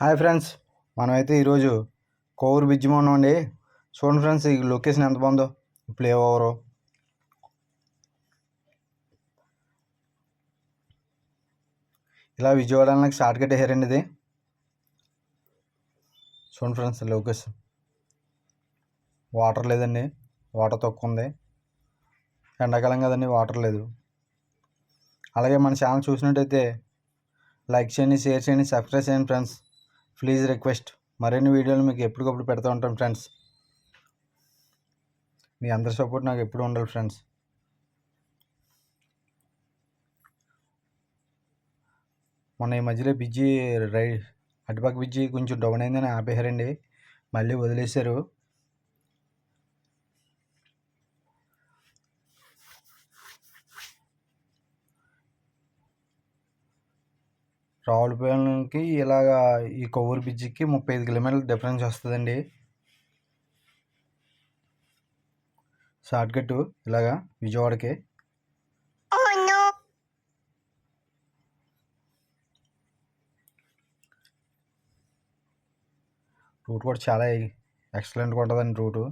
Hi friends మనమైతే ఈరోజు Kovur bridge మీద ఉన్నామండి. చూడండి ఫ్రెండ్స్ ఈ లొకేషన్ ఎంత బాగుందో. ప్లే ఓవరు ఇలా విజయవాడ నాకు షార్ట్ కట్ వేసారండి ఇది. చూడండి ఫ్రెండ్స్ లొకేషన్. వాటర్ లేదండి. వాటర్ తక్కువ ఉంది. ఎండాకాలం కదండి వాటర్ లేదు. అలాగే మన ఛానల్ చూసినట్టయితే లైక్ చేయండి షేర్ చేయండి సబ్స్క్రైబ్ చేయండి ఫ్రెండ్స్. Please request. మరిన్ని వీడియోలు మీకు ఎప్పటికప్పుడు పెడుతూ ఉంటాం ఫ్రెండ్స్. మీ అందరి సపోర్ట్ నాకు ఎప్పుడు ఉండాలి ఫ్రెండ్స్. మొన్న ఈ మధ్యలో బిజీ రై అటుపక్క బిజీ కొంచెం డౌన్ అయిందని ఆపేశారండి. మళ్ళీ వదిలేశారు. రావులపాలెంకి ఇలాగా ఈ కొవ్వూరు బ్రిడ్జికి ముప్పై ఐదు కిలోమీటర్ల డిఫరెన్స్ వస్తుందండి. షార్ట్ కట్ ఇలాగా విజయవాడకి. రూట్ కూడా చాలా ఎక్సలెంట్గా ఉంటుందండి రూటు.